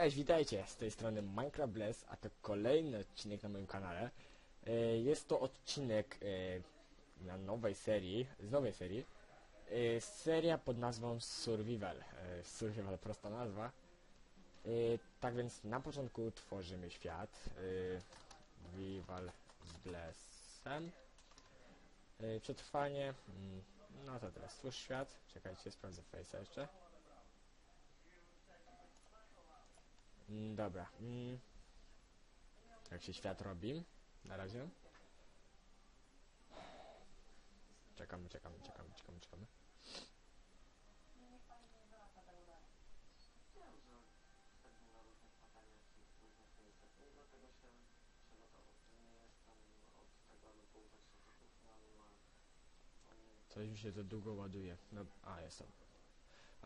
Cześć, witajcie! Z tej strony Minecraft Bless, a to kolejny odcinek na moim kanale. E, Jest to odcinek e, na nowej serii, z nowej serii. E, Seria pod nazwą Survival. Survival, prosta nazwa. Tak więc na początku tworzymy świat. Survival z Blessem. Przetrwanie. mm, No to teraz stwórz świat. Czekajcie, sprawdzę face'a jeszcze. Mm, Dobra. Mm. Jak się świat robi? Na razie. Czekamy, czekamy, czekamy, czekamy, czekamy. Coś mi się za długo ładuje. No, a, jest to.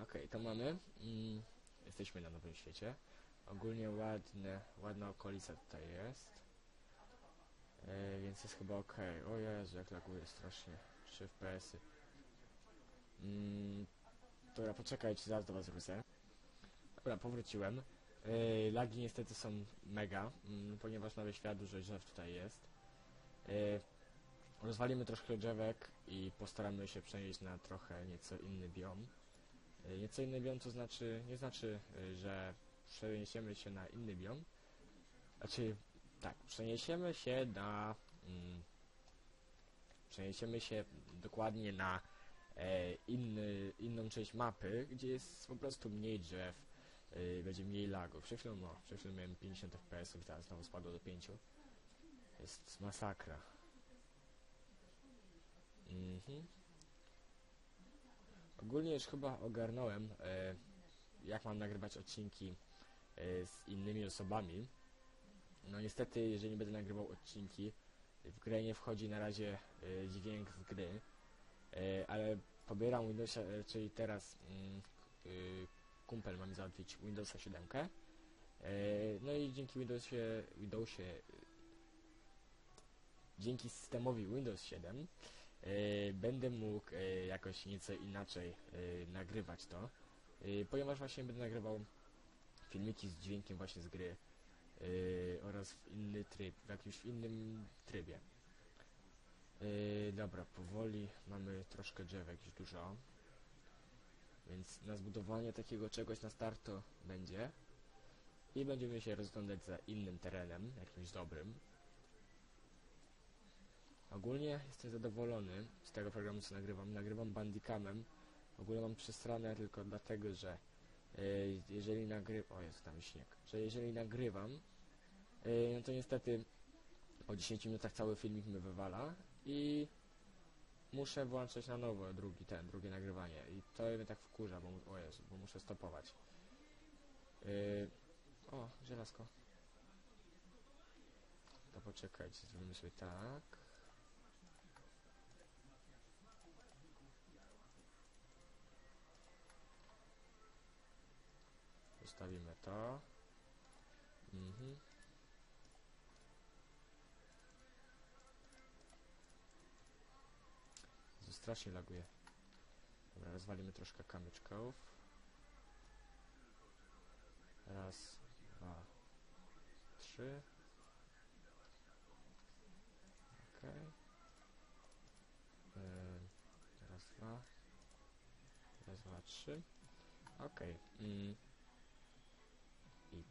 Okej, to mamy. Mm, jesteśmy na nowym świecie. Ogólnie ładne, ładna okolica tutaj jest. E, więc jest chyba ok. O Jezu, jak laguje strasznie. 3 FPS-y. Mm, dobra, poczekajcie, zaraz do was wrócę. Dobra, powróciłem. E, lagi niestety są mega, mm, ponieważ nowy świat, dużo drzew tutaj jest. E, rozwalimy troszkę drzewek i postaramy się przenieść na trochę nieco inny biom. E, Nieco inny biom to znaczy, nie znaczy, e, że przeniesiemy się na inny biom. Znaczy, tak, przeniesiemy się na... Mm, przeniesiemy się dokładnie na e, inny, inną część mapy, gdzie jest po prostu mniej drzew, e, będzie mniej lagów. Przed chwilą, no, przed chwilą miałem 50 fps, teraz znowu spadło do 5. Jest masakra. Mhm. Ogólnie już chyba ogarnąłem, e, jak mam nagrywać odcinki z innymi osobami. No niestety, jeżeli będę nagrywał odcinki, w grę nie wchodzi na razie e, dźwięk z gry, e, ale pobieram Windowsa, e, czyli teraz mm, kumpel ma mi załatwić Windowsa 7. E, no i dzięki Windowsie, Windowsie dzięki systemowi Windows 7 e, będę mógł e, jakoś nieco inaczej e, nagrywać to, e, ponieważ właśnie będę nagrywał filmiki z dźwiękiem właśnie z gry e, oraz w inny tryb, w jakimś innym trybie. E, dobra, powoli mamy troszkę drzewek już dużo, więc na zbudowanie takiego czegoś na start to będzie i będziemy się rozglądać za innym terenem, jakimś dobrym. Ogólnie jestem zadowolony z tego programu, co nagrywam. Nagrywam bandicamem. W ogóle mam przesrane tylko dlatego, że jeżeli nagrywam... O, jest tam śnieg. Że jeżeli nagrywam, e, no to niestety po 10 minutach cały filmik mi wywala i muszę włączać na nowo drugi ten, drugie nagrywanie. I to mnie tak wkurza, bo, o Jezu, bo muszę stopować. E, o, żelazko. To poczekajcie, zrobimy sobie tak. Zostawimy to. Mhm. Strasznie laguje. Dobra, rozwalimy troszkę kamyczków. Raz, dwa, trzy. Okej. Ym, Raz, dwa. Raz, dwa, trzy. Okej. Mm.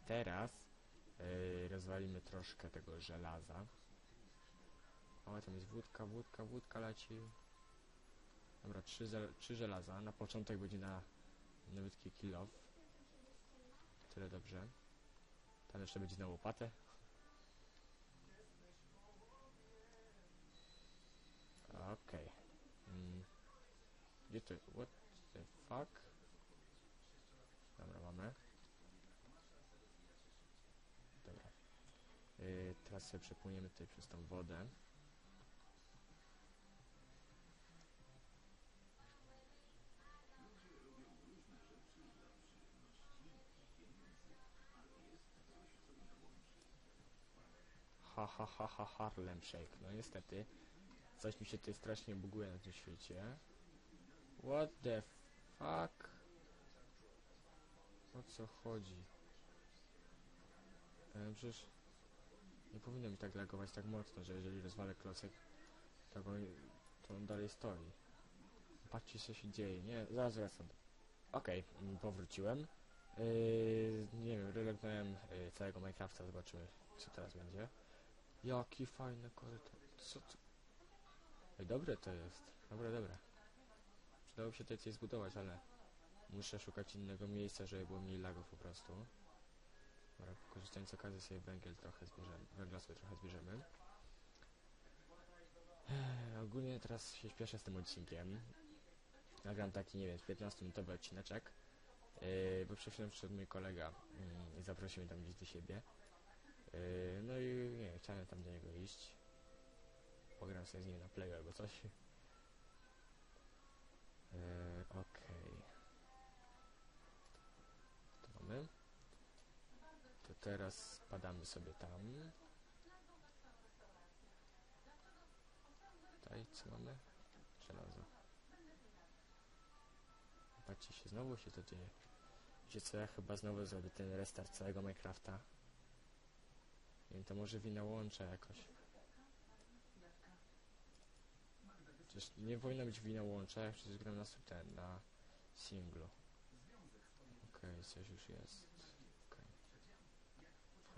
Teraz yy, rozwalimy troszkę tego żelaza. O, tam jest wódka, wódka, wódka leci. Dobra, trzy, trzy żelaza. Na początek będzie na niewidki kill off. Tyle dobrze. Tam jeszcze będzie na łopatę. Okej. Mm. Gdzie to? What the fuck? Dobra, mamy. Dobra. Teraz sobie przepłyniemy tutaj przez tą wodę. Ha ha ha ha Harlem Shake. No niestety. Coś mi się tutaj strasznie buguje na tym świecie. What the fuck? O co chodzi? E, przecież nie powinno mi tak lagować tak mocno, że jeżeli rozwalę klocek, to to on dalej stoi. Patrzcie co się dzieje, nie? Zaraz wracam. Okej, mm, powróciłem. Yy, nie wiem, relognąłem yy, całego Minecrafta, zobaczymy co teraz będzie. Jaki fajny korytarz. Co to? Ej, dobre to jest. Dobre, dobre. Przydałoby się tutaj coś zbudować, ale muszę szukać innego miejsca, żeby było mniej lagów po prostu. Korzystając z okazji sobie węgiel trochę zbierzemy, węgla sobie trochę zbierzemy. Ogólnie teraz się śpieszę z tym odcinkiem. Nagram taki, nie wiem, 15-minutowy odcineczek. Yy, bo przed chwilą przyszedł mój kolega yy, i zaprosił mnie tam gdzieś do siebie. Yy, no i nie, chciałem tam do niego iść. Pogram sobie z nim na playu albo coś. Yy, Okej. To mamy. Teraz spadamy sobie tam. Tutaj co mamy? Żelazo. Patrzcie się, znowu się to dzieje. Wiecie co, ja chyba znowu zrobię ten restart całego Minecrafta. Nie wiem, to może wina łącza jakoś. Przecież nie powinno być wina łącza, jak przecież gram na ten, na singlu. Okej, coś już jest.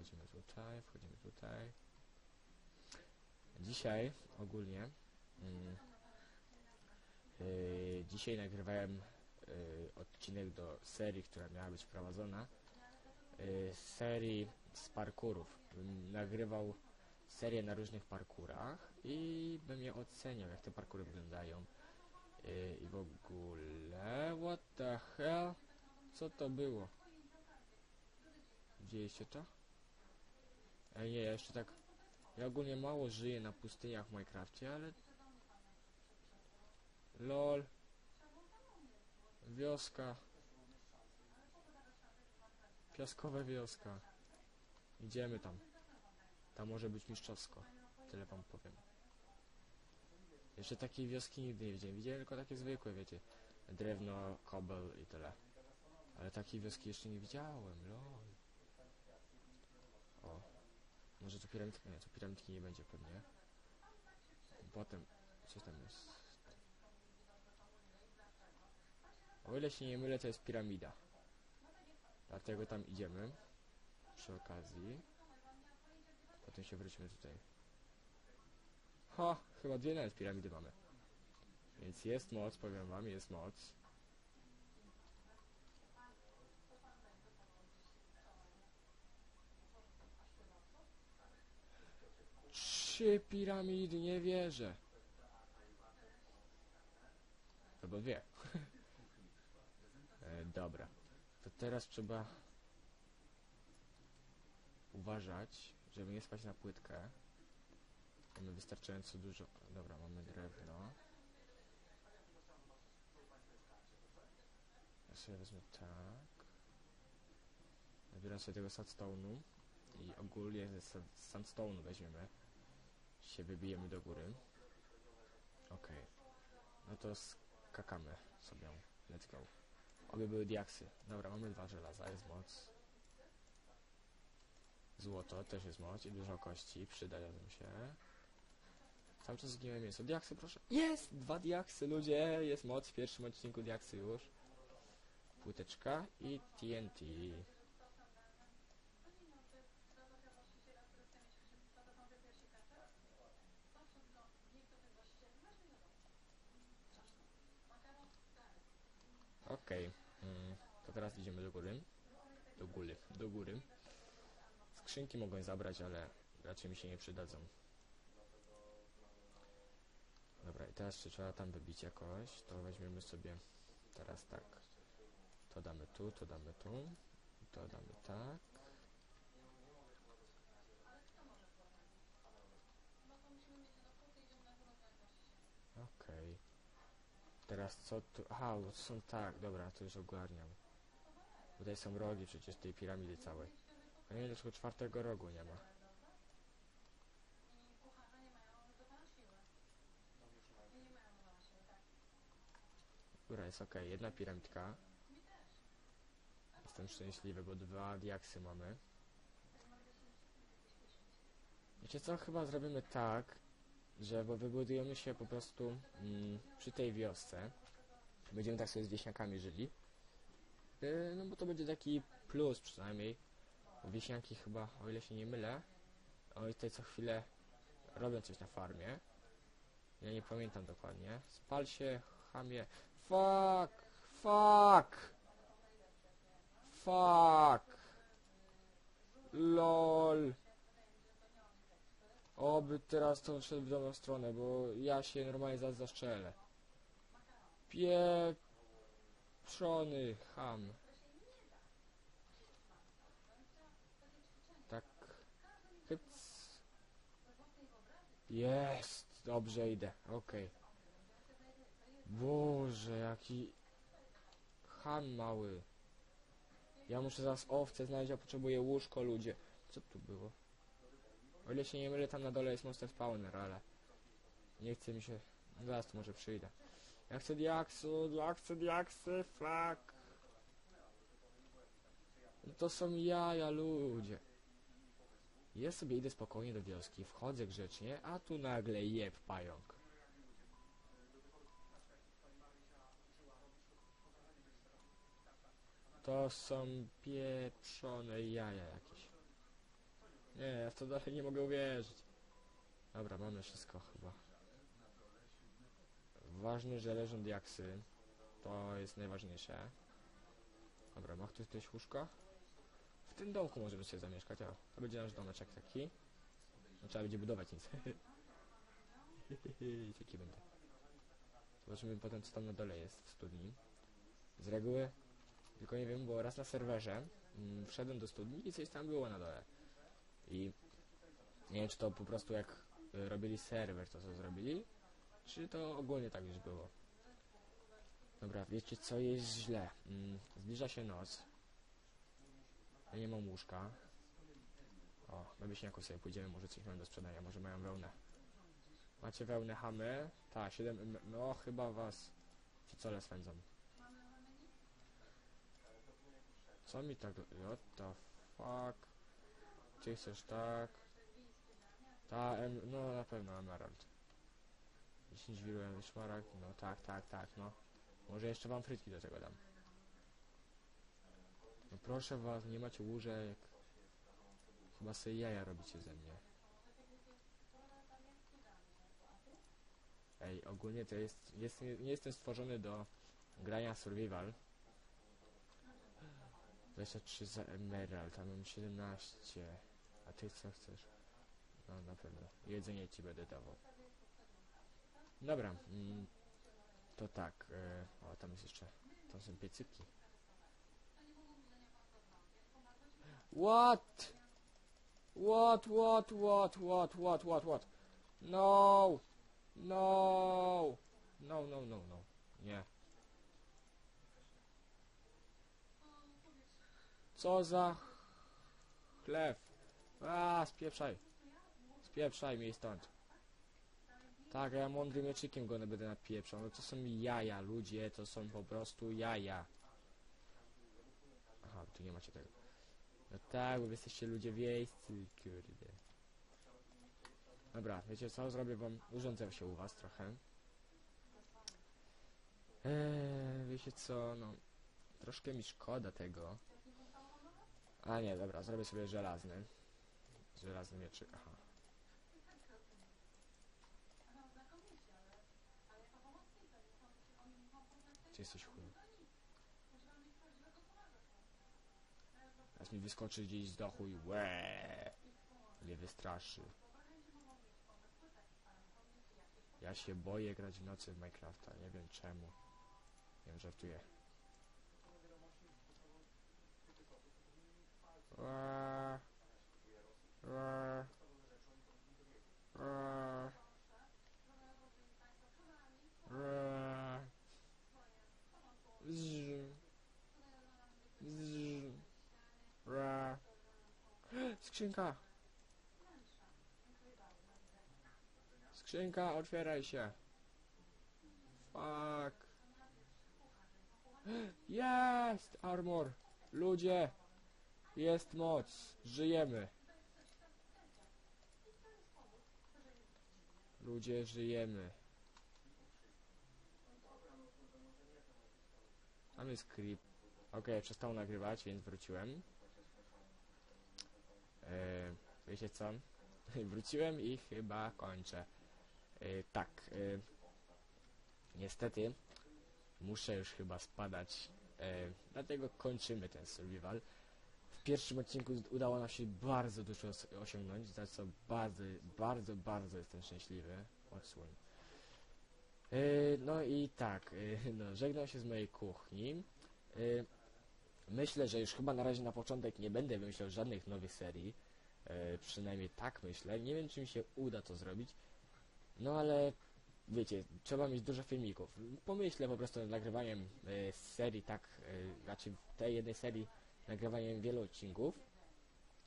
Wchodzimy tutaj, wchodzimy tutaj. Dzisiaj ogólnie mm, yy, dzisiaj nagrywałem yy, odcinek do serii, która miała być prowadzona. Serii z parkurów. Bym nagrywał serię na różnych parkurach i bym je oceniał, jak te parkury wyglądają. I w ogóle... What the hell? Co to było? Dzieje się to? Ej, nie, ja jeszcze tak... Ja ogólnie mało żyję na pustyniach w Minecrafcie, ale... LOL. Wioska. Piaskowa wioska. Idziemy tam. Tam może być mistrzowsko. Tyle wam powiem. Jeszcze takiej wioski nigdy nie widziałem. Widziałem tylko takie zwykłe, wiecie. Drewno, kobel i tyle. Ale takiej wioski jeszcze nie widziałem, lol. Może tu piramidki, nie, tu piramidki nie będzie pewnie. Potem, co tam jest? O ile się nie mylę, to jest piramida. Dlatego tam idziemy. Przy okazji. Potem się wrócimy tutaj. Ha! Chyba dwie nawet piramidy mamy. Więc jest moc, powiem wam, jest moc. Trzy piramidy, nie wierzę. Albo dwie. e, dobra. To teraz trzeba uważać, żeby nie spać na płytkę. Mamy wystarczająco dużo... Dobra, mamy drewno. Ja sobie wezmę tak. Nabieram sobie tego sandstone'u i ogólnie sandstone'u weźmiemy. Się wybijemy do góry. Okej. No to skakamy sobie. Let's go. Obie były diaksy. Dobra, mamy dwa żelaza, jest moc. Złoto też jest moc i dużo kości, przydają się. Cały czas zgniłe mięso. Diaksy proszę. Jest! Dwa diaksy, ludzie! Jest moc w pierwszym odcinku diaksy już. Płyteczka i TNT. Okej. Mm, to teraz idziemy do góry. Do góry. Do góry. Skrzynki mogę zabrać, ale raczej mi się nie przydadzą. Dobra, i teraz czy trzeba tam wybić jakoś, to weźmiemy sobie teraz tak. To damy tu, to damy tu, to damy tak. Okej. Teraz co tu? Aha, bo to są tak, dobra, to już ogarniam. Tutaj są rogi przecież tej piramidy całej. A nie dlaczego czwartego rogu nie ma. Dobra, jest ok. Jedna piramidka. Jestem szczęśliwy, bo dwa diaksy mamy. Wiecie co, chyba zrobimy tak, że bo wybudujemy się po prostu mm, przy tej wiosce. Będziemy tak sobie z wieśniakami żyli. Yy, no bo to będzie taki plus przynajmniej. Wieśniaki chyba, o ile się nie mylę, oni tutaj co chwilę robią coś na farmie. Ja nie pamiętam dokładnie. Spal się, chamie. Fuck! Fuck! Fuck! LOL! Oby teraz to szedł w dobrą stronę, bo ja się normalnie zaraz zaszczelę. Pieprzony ham. Tak. Hyc. Jest! Dobrze idę, okej. Boże, jaki... Ham mały. Ja muszę zaraz owce znaleźć, a potrzebuję łóżko, ludzie. Co tu było? O ile się nie mylę, tam na dole jest monster spawner, ale... Nie chce mi się... Zaraz tu może przyjdę. Ja chcę diaksu, chcę diaksy, fuck. No To są jaja, ludzie. Ja sobie idę spokojnie do wioski, wchodzę grzecznie, a tu nagle jeb pająk. To są pieprzone jaja jakieś. Nie, ja w to dalej nie mogę uwierzyć. Dobra, mamy wszystko chyba. Ważne, że leżą diaksy. To jest najważniejsze. Dobra, ma ktoś tutaj łóżko? W tym domku możemy sobie zamieszkać, o. To będzie nasz domeczek taki. No, trzeba będzie budować nic. taki będę. Zobaczymy potem co tam na dole jest w studni. Z reguły, tylko nie wiem, bo raz na serwerze mm, wszedłem do studni i coś tam było na dole. I nie wiem, czy to po prostu jak y, robili serwer, to co zrobili, czy to ogólnie tak już było. Dobra, wiecie co jest źle? Mm, zbliża się noc. Ja nie mam łóżka. O, na wieśniaku sobie pójdziemy, może coś mają do sprzedania, może mają wełnę. Macie wełnę hamy? Tak, 7 mm, no chyba was ficole swędzą. Co mi tak... What the fuck? Czy chcesz tak? Ta, em, no na pewno emerald. 10 wirułem szmaragd, no tak, tak, tak, no. Może jeszcze wam frytki do tego dam. No proszę was, nie macie łóżek. Chyba sobie jaja robicie ze mnie. Ej, ogólnie to jest, jest nie, nie jestem stworzony do grania survival. 23 za emerald, a mam 17. A ty co chcesz? No na pewno. Jedzenie ci będę dawał. Dobra. Mm, to tak. E, o, tam jest jeszcze. Tam są piecyki. What? What, what, what, what, what, what, what? No! No! No, no, no, no. Nie. Co za chleb? A, spieprzaj. Spieprzaj mi stąd. Tak, ja mądrym mieczykiem go będę napieprzał. No to są jaja, ludzie, to są po prostu jaja. Aha, tu nie macie tego. No tak, bo jesteście ludzie wiejscy, kurde. Dobra, wiecie co, zrobię wam, urządzę się u was trochę. Eee, wiecie co, no, troszkę mi szkoda tego. A nie, dobra, zrobię sobie żelazny. Żelazny mieczyk, aha. Gdzie jesteś chuj? Teraz mi wyskoczy gdzieś z dachu i łe, mnie wystraszy. Ja się boję grać w nocy w Minecrafta, nie wiem czemu. Nie wiem, żartuję. Skrzynka! Skrzynka, otwieraj się! Fuck! Jest! Armor! Ludzie! Jest moc! Żyjemy! Ludzie, żyjemy. Tam jest creep. Okej, przestało nagrywać, więc wróciłem. E, wiecie co? Wróciłem i chyba kończę. E, tak. E, niestety muszę już chyba spadać. Dlatego kończymy ten survival. Pierwszym odcinku udało nam się bardzo dużo os- osiągnąć, za co bardzo, bardzo, bardzo jestem szczęśliwy. Odsłoń. E, no i tak, e, no, żegnam się z mojej kuchni. E, myślę, że już chyba na razie na początek nie będę wymyślał żadnych nowych serii. E, przynajmniej tak myślę. Nie wiem, czy mi się uda to zrobić. No ale wiecie, trzeba mieć dużo filmików. Pomyślę po prostu nad nagrywaniem e, serii, tak, e, znaczy tej jednej serii nagrywaniem wielu odcinków.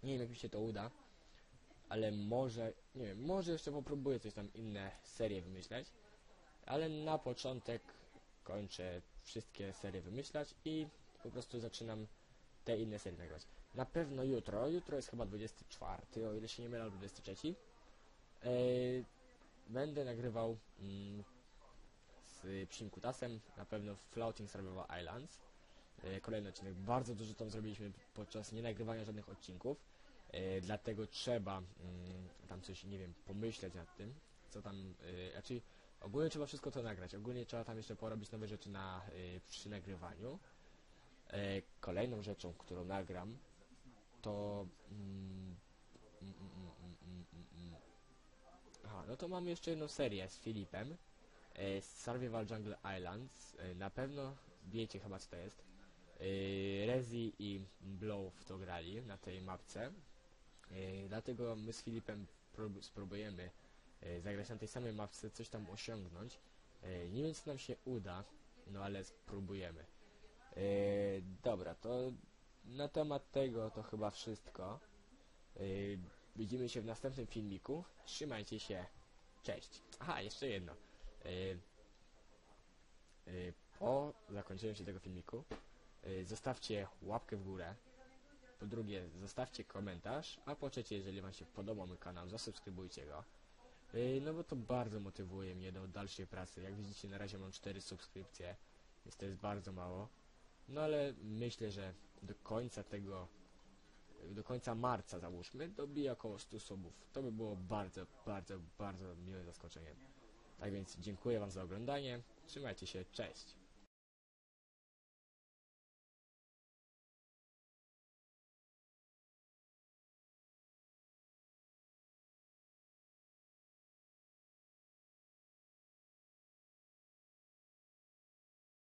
Nie wiem, jak mi się to uda, ale może, nie wiem, może jeszcze popróbuję coś tam inne serie wymyśleć, ale na początek kończę wszystkie serie wymyślać i po prostu zaczynam te inne serie nagrywać. Na pewno jutro, jutro jest chyba 24, o ile się nie mylę, albo 23. E, będę nagrywał mm, z Psim Kutasem, na pewno Floating Survival Islands. E, kolejny odcinek. Bardzo dużo tam zrobiliśmy podczas nienagrywania żadnych odcinków, e, dlatego trzeba mm, tam coś, nie wiem, pomyśleć nad tym, co tam, e, znaczy ogólnie trzeba wszystko to nagrać, ogólnie trzeba tam jeszcze porobić nowe rzeczy na, przy nagrywaniu. Kolejną rzeczą, którą nagram, to... Mm, mm. Aha, no to mamy jeszcze jedną serię z Filipem. E, Survival Jungle Islands. Na pewno wiecie chyba co to jest. E, Rezi i Blow w to grali na tej mapce. E, dlatego my z Filipem prób- spróbujemy e, zagrać na tej samej mapce, coś tam osiągnąć. Nie wiem czy nam się uda, no ale spróbujemy. Dobra, to na temat tego to chyba wszystko. Widzimy się w następnym filmiku. Trzymajcie się. Cześć. Aha, jeszcze jedno. Po zakończeniu się tego filmiku zostawcie łapkę w górę. Po drugie, zostawcie komentarz, a po trzecie, jeżeli Wam się podobał mój kanał, zasubskrybujcie go. E, No bo to bardzo motywuje mnie do dalszej pracy. Jak widzicie, na razie mam 4 subskrypcje, więc to jest bardzo mało. No ale myślę, że do końca tego, do końca marca załóżmy, dobiję około 100 subów. To by było bardzo, bardzo, bardzo miłe zaskoczenie. Tak więc dziękuję Wam za oglądanie. Trzymajcie się, cześć.